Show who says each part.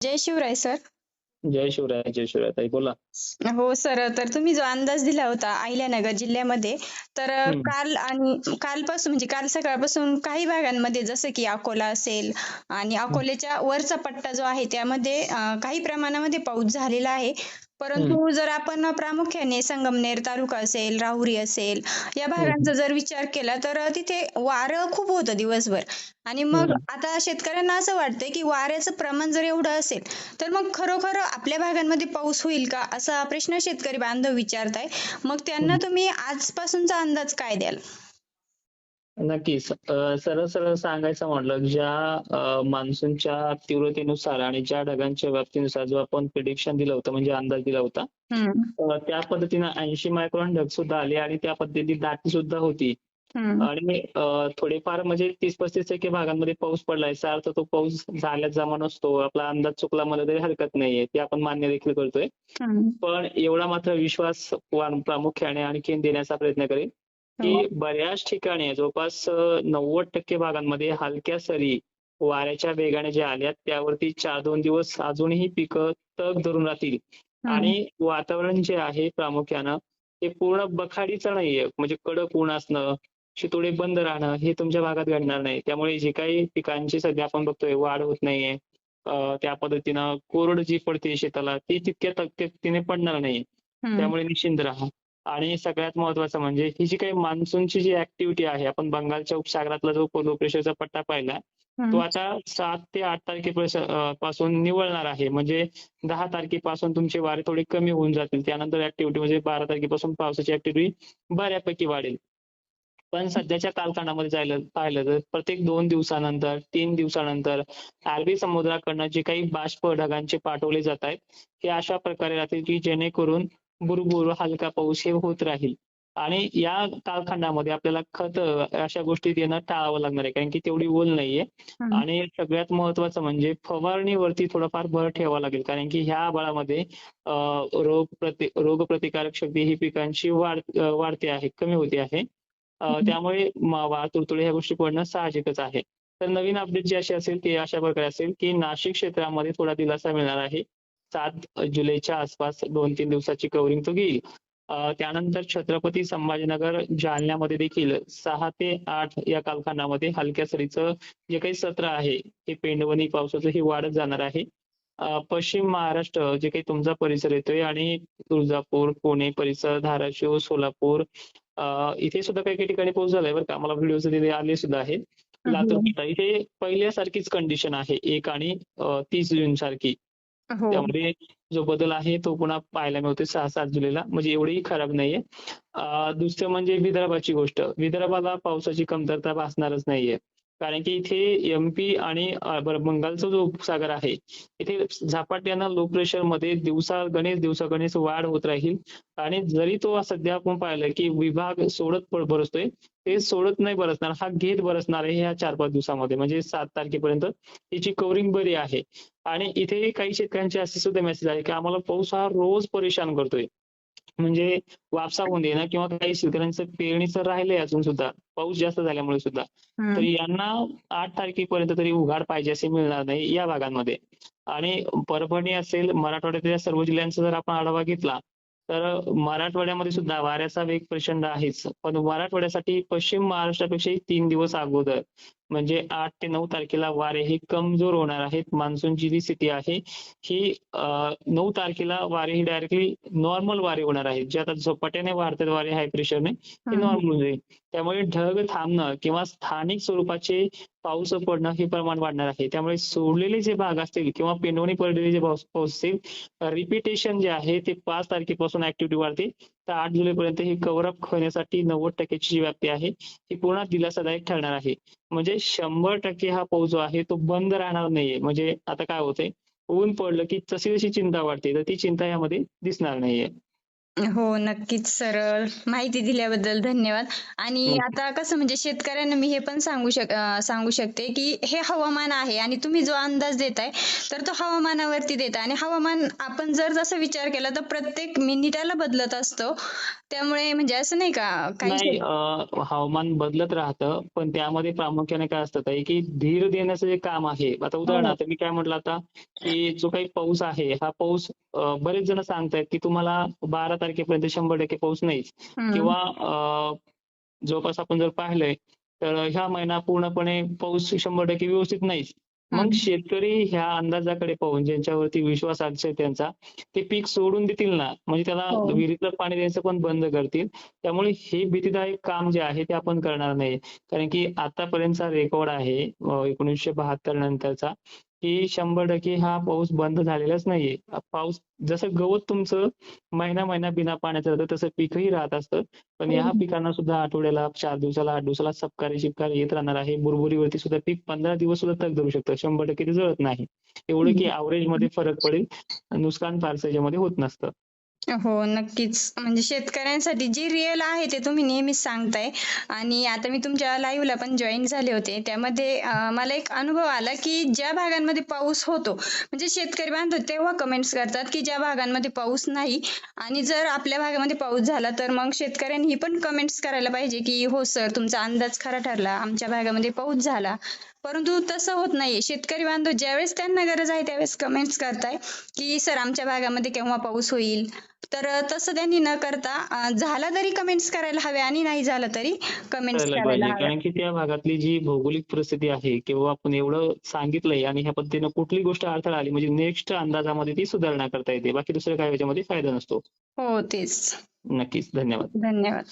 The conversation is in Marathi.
Speaker 1: जय शिवराय सर.
Speaker 2: जय शिवराय जय शिवराय. ताई बोला.
Speaker 1: हो सर. तर तुम्ही जो अंदाज दिला होता अहिल्यानगर जिल्ह्यामध्ये तर. काल आणि कालपासून म्हणजे काल सकाळपासून काही भागांमध्ये जसं की अकोला असेल आणि अकोल्याच्या वरचा पट्टा जो आहे त्यामध्ये काही प्रमाणामध्ये पाऊस झालेला आहे. परंतु जर आपण प्रामुख्याने संगमनेर तालुका असेल राहुरी असेल या भागांचा जर विचार केला तर तिथे वारं खूप होतं दिवसभर. आणि मग. आता शेतकऱ्यांना असं वाटतंय की वाऱ्याचं प्रमाण जर एवढं असेल तर मग खरोखर आपल्या भागांमध्ये पाऊस होईल का? असा प्रश्न शेतकरी बांधव विचारताय. मग त्यांना तुम्ही आजपासूनचा अंदाज काय द्याल?
Speaker 2: नक्कीच. अं, सरळ सरळ सांगायचं म्हटलं ज्या अं, मान्सूनच्या तीव्रतेनुसार आणि ज्या ढगांच्या व्याप्तीनुसार जो आपण प्रिडिक्शन दिलं होतं म्हणजे अंदाज दिला होता अं, त्या पद्धतीनं ऐंशी मायक्रॉन ढग सुद्धा आले आणि त्या पद्धतीने दाटी सुद्धा होती. आणि अं, थोडेफार म्हणजे तीस पस्तीस टक्के भागांमध्ये पाऊस पडला याचा अर्थ तो पाऊस झाल्यास जमा नसतो आपला अंदाज चुकला मला तरी हरकत नाहीये ते आपण मान्य देखील करतोय. पण एवढा मात्र विश्वास वा- प्रामुख्याने आणखीन देण्याचा प्रयत्न करेल. की बऱ्याच ठिकाणी जवळपास नव्वद टक्के भागांमध्ये हलक्या सरी वाऱ्याच्या वेगाने ज्या आल्या त्यावरती चार दोन दिवस अजूनही पिकं तग धरून राहतील. आणि वातावरण जे आहे प्रामुख्यानं ते पूर्ण बखाडीचं नाहीये. म्हणजे कडक ऊन असणं शितोडे बंद राहणं हे तुमच्या भागात घडणार नाही. त्यामुळे जे काही पिकांची सध्या आपण बघतोय वाढ होत नाहीये. त्या पद्धतीनं कोरड जी पडते शेताला ती तितक्या तकतीने पडणार नाही. त्यामुळे निश्चिंत राहा. आणि सगळ्यात महत्वाचं म्हणजे ही जी काही मान्सूनची जी ऍक्टिव्हिटी आहे आपण बंगालच्या उपसागरातला जो लो प्रेशरचा पट्टा पाहिला तो आता सात ते आठ तारखेपासून पासून निवळणार आहे. म्हणजे दहा तारखेपासून तुमचे वारे थोडे कमी होऊन जातील. त्यानंतर ऍक्टिव्हिटी म्हणजे बारा तारखेपासून पावसाची ऍक्टिव्हिटी बऱ्यापैकी वाढेल. पण सध्याच्या कालखंडामध्ये जायला पाहिलं तर प्रत्येक दोन दिवसानंतर तीन दिवसानंतर अरबी समुद्राकडनं जे काही बाष्प ढगांचे पाठवले जात आहेत हे अशा प्रकारे राहतील की जेणेकरून बुरबुर हलका पाऊस हे होत राहील. आणि या कालखंडामध्ये आपल्याला खत अशा गोष्टीत येणं टाळावं लागणार आहे. कारण की तेवढी ओल नाहीये. आणि सगळ्यात महत्वाचं म्हणजे फवारणीवरती थोडाफार भर ठेवावा लागेल. कारण की ह्या आबाळामध्ये रोग प्रति रोग प्रतिकारक शक्ती ही पिकांची वाढ वाढते आहे कमी होते आहे. त्यामुळे म- वाढ तुडतुडे ह्या गोष्टी पडणं साहजिकच आहे. तर नवीन अपडेट जी अशी असेल ती अशा प्रकारे असेल की नाशिक क्षेत्रामध्ये थोडा दिलासा मिळणार आहे. सात जुलैच्या आसपास दोन तीन दिवसाची कव्हरिंग तो घेईल. त्यानंतर छत्रपती संभाजीनगर जालन्यामध्ये देखील सहा ते आठ या कालखंडामध्ये हलक्या सरीचं जे काही सत्र आहे हे पेंडवणी पावसाचं हे वाढत जाणार आहे. पश्चिम महाराष्ट्र जे काही तुमचा परिसर येतोय आणि तुळजापूर पुणे परिसर धाराशिव सोलापूर इथे सुद्धा काही काही ठिकाणी पाऊस झालाय बरं का. मला व्हिडिओ आले सुद्धा आहे लातूर इथे पहिल्यासारखीच कंडिशन आहे एक आणि तीस जून सारखी
Speaker 1: हो.
Speaker 2: त्यामध्ये जो बदल आहे तो पुन्हा पाहायला मिळतो सहा सात जुलैला. म्हणजे एवढीही खराब नाहीये. अं, दुसरं म्हणजे विदर्भाची गोष्ट. विदर्भाला पावसाची कमतरता भासणारच नाहीये. कारण की इथे एमपी आणि बंगालचा जो उपसागर आहे इथे झपाट्यानं लो प्रेशरमध्ये दिवसा गणेश दिवसा गणेश वाढ होत राहील. आणि जरी तो सध्या आपण पाहिलं की विभाग सोडत बरसतोय ते सोडत नाही बरसणार हा घेत बरसणार आहे ह्या चार पाच दिवसामध्ये म्हणजे सात तारखेपर्यंत त्याची कव्हरिंग बरी आहे. आणि इथे काही शेतकऱ्यांचे असे सुद्धा मेसेज आहे की आम्हाला पाऊस हा रोज परेशान करतोय. म्हणजे वापसा होऊन देणं किंवा काही शेतकऱ्यांचं पेरणीचं राहिलंय अजून सुद्धा. पाऊस जास्त झाल्यामुळे सुद्धा. तर यांना आठ तारखेपर्यंत तरी उघाड पाहिजे असे मिळणार नाही या भागांमध्ये. आणि परभणी असेल मराठवाड्यातल्या सर्व जिल्ह्यांचा जर आपण आढावा घेतला तर मराठवाड्यामध्ये सुद्धा वाऱ्याचा वेग प्रचंड आहेच. पण मराठवाड्यासाठी पश्चिम महाराष्ट्रापेक्षाही तीन दिवस अगोदर. म्हणजे आठ ते नऊ तारखेला वारे हे कमजोर होणार आहेत. मान्सूनची जी स्थिती आहे ही नऊ तारखेला वारे ही डायरेक्टली नॉर्मल वारे होणार आहेत. जे आता झपाट्याने वाढतात वारे हाय प्रेशरने हे नॉर्मल होईल त्यामुळे ढग थांबणं किंवा स्थानिक स्वरूपाचे पाऊस पडणं हे प्रमाण वाढणार आहे. त्यामुळे सोडलेले जे भाग असतील किंवा पेंडवणी पडलेले जे पाऊस पाऊस असतील रिपिटेशन जे आहे ते पाच तारखेपासून ऍक्टिव्हिटी वाढते. तर आठ जुलैपर्यंत ही कव्हरअप होण्यासाठी नव्वद टक्क्याची जी व्याप्ती आहे ती पूर्ण दिलासादायक ठरणार आहे. म्हणजे शंभर टक्के हा पाऊस जो आहे तो बंद राहणार नाहीये. म्हणजे आता काय होतंय ऊन पडलं की तशी जशी चिंता वाढते तर ती चिंता यामध्ये दिसणार नाहीये.
Speaker 1: हो नक्कीच. सर माहिती दिल्याबद्दल धन्यवाद. आणि
Speaker 2: हम्म.
Speaker 1: आता कसं म्हणजे शेतकऱ्यांना मी हे पण सांगू शक सांगू शकते की हे हवामान आहे आणि तुम्ही जो अंदाज देताय तर तो हवामानावरती देताय आणि हवामान आपण जर जसा विचार केला तर प्रत्येक मिनिटाला बदलत असतो. त्यामुळे म्हणजे असं नाही का काही
Speaker 2: नाही अं, हवामान बदलत राहतं पण त्यामध्ये प्रामुख्याने काय असतं ताई की धीर देण्याचं जे काम आहे. आता उदाहरणार्थ मी काय म्हटलं आता की जो काही पाऊस आहे हा पाऊस बरेच जण सांगतायत की तुम्हाला बारा तारखेपर्यंत शंभर टक्के पाऊस
Speaker 1: हम्म.
Speaker 2: किंवा जवळपास आपण जर पाहिलंय तर ह्या महिना पूर्णपणे पाऊस शंभर टक्के व्यवस्थित नाहीच मग. शेतकरी ह्या अंदाजाकडे पाहून ज्यांच्यावरती विश्वास असेल त्यांचा ते पीक सोडून देतील ना म्हणजे त्याला
Speaker 1: हो.
Speaker 2: विहिरीतलं पाणी द्यायचं पण बंद करतील त्यामुळे हे भीतीदायक काम जे आहे ते आपण करणार नाही कारण की आतापर्यंतचा रेकॉर्ड आहे एकोणीसशे बहात्तर नंतरचा की शंभर टक्के हा पाऊस बंद झालेलाच नाहीये. पाऊस जसं गवत तुमचं महिना महिना बिना पाण्याचं राहतं तसं पीकही राहत असतं. पण या. पिकांना सुद्धा आठवड्याला चार दिवसाला आठ दिवसाला सपकारी शिपकारी येत राहणार आहे. बुरबुरीवरती सुद्धा पीक पंधरा दिवस सुद्धा तग धरू शकतं. शंभर टक्के ते जळत नाही. एवढं की ऍव्हरेजमध्ये फरक पडेल. नुकसान फारसं याच्यामध्ये होत नसतं.
Speaker 1: हो नक्कीच. म्हणजे शेतकऱ्यांसाठी जे रिअल आहे ते तुम्ही नेहमीच सांगताय. आणि आता मी तुमच्या लाईव्हला पण जॉईन झाले होते. त्यामध्ये मला एक अनुभव आला की ज्या भागांमध्ये पाऊस होतो म्हणजे शेतकरी बांधव तेव्हा कमेंट्स करतात की ज्या भागांमध्ये पाऊस नाही आणि जर आपल्या भागामध्ये पाऊस झाला तर मग शेतकऱ्यांनी पण कमेंट्स करायला पाहिजे की हो सर तुमचा अंदाज खरा ठरला. आमच्या भागामध्ये पाऊस झाला. परंतु तसं होत नाहीये. शेतकरी बांधव ज्यावेळेस त्यांना गरज आहे त्यावेळेस कमेंट्स करताय की सर आमच्या भागामध्ये केव्हा पाऊस होईल? तर तसं त्यांनी न करता झाला तरी कमेंट्स करायला हवे आणि नाही झालं तरी कमेंट्स
Speaker 2: करायला कारण की त्या भागातली जी भौगोलिक परिस्थिती आहे किंवा आपण एवढं सांगितलंय आणि ह्या पद्धतीनं कुठली गोष्ट अडथळा आली म्हणजे नेक्स्ट अंदाजामध्ये ती सुधारणा करता येते. बाकी दुसरं काय याच्यामध्ये फायदा नसतो.
Speaker 1: हो तेच.
Speaker 2: नक्कीच. धन्यवाद.
Speaker 1: धन्यवाद.